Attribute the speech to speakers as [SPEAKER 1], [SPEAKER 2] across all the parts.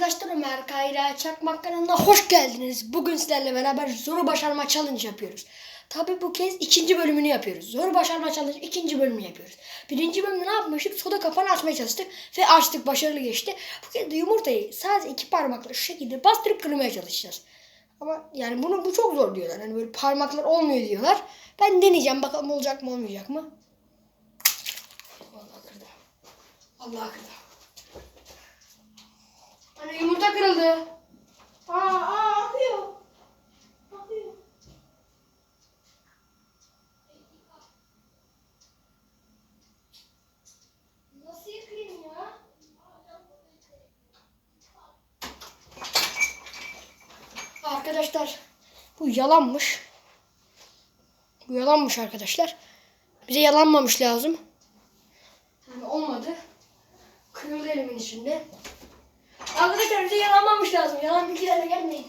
[SPEAKER 1] arkadaşlar Ömer Kayra Çakmak kanalına hoş geldiniz. Bugün sizlerle beraber zoru başarma challenge yapıyoruz. Tabi bu kez ikinci bölümünü yapıyoruz. Zoru başarma challenge ikinci bölümünü yapıyoruz. Birinci bölümde ne yapmıştık? Soda kapağını açmaya çalıştık ve açtık başarılı geçti. Bu kez de yumurtayı sadece iki parmakla şu şekilde bastırıp kırmaya çalışacağız. Ama yani bunu bu çok zor diyorlar. Hani böyle parmaklar olmuyor diyorlar. Ben deneyeceğim bakalım olacak mı olmayacak mı? Allah kırdı. Allah kırdı. Yumurta kırıldı. Aa, aa akıyor. Akıyor. Nasıl yıkayayım ya? Arkadaşlar bu yalanmış. Bu yalanmış arkadaşlar. Bize yalanmamış lazım. Yani olmadı. Kırıldı elimin içinde. Bize yalanmamış lazım. Yalan bilgilerle gelmeyin.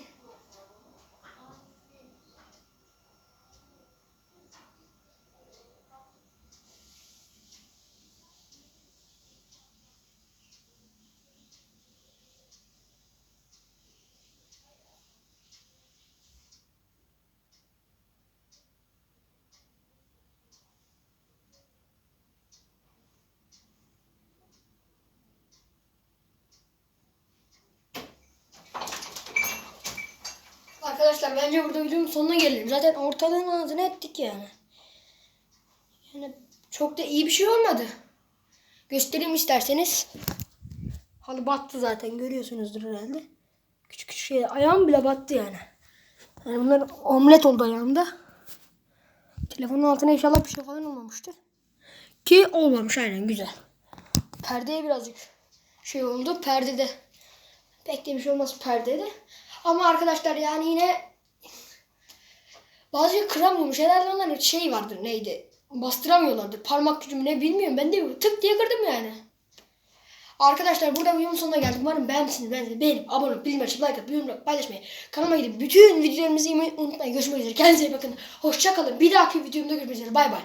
[SPEAKER 1] Arkadaşlar bence burada videonun sonuna gelelim. Zaten ortalığın ağzını ettik yani. Yani çok da iyi bir şey olmadı. Göstereyim isterseniz. Halı battı zaten görüyorsunuzdur herhalde. Küçük küçük şey ayağım bile battı yani. Yani bunlar omlet oldu ayağımda. Telefonun altına inşallah bir şey falan olmamıştır. Ki olmamış aynen güzel. Perdeye birazcık şey oldu. Perdede pek de bir şey olmaz perdede. Ama arkadaşlar yani yine bazı kıramıyormuş. Herhalde onların şey vardır neydi? Bastıramıyorlardı. Parmak gücüm ne bilmiyorum. Ben de tık diye kırdım yani. Arkadaşlar burada videonun sonuna geldik. Umarım beğenmişsiniz. Ben de beğenip abone olup bildirim like atıp yorum yapıp paylaşmayı. Kanalıma gidip bütün videolarımızı unutmayın. Görüşmek üzere. Kendinize iyi bakın. Hoşçakalın. Bir dahaki videomda görüşmek üzere. Bay bay.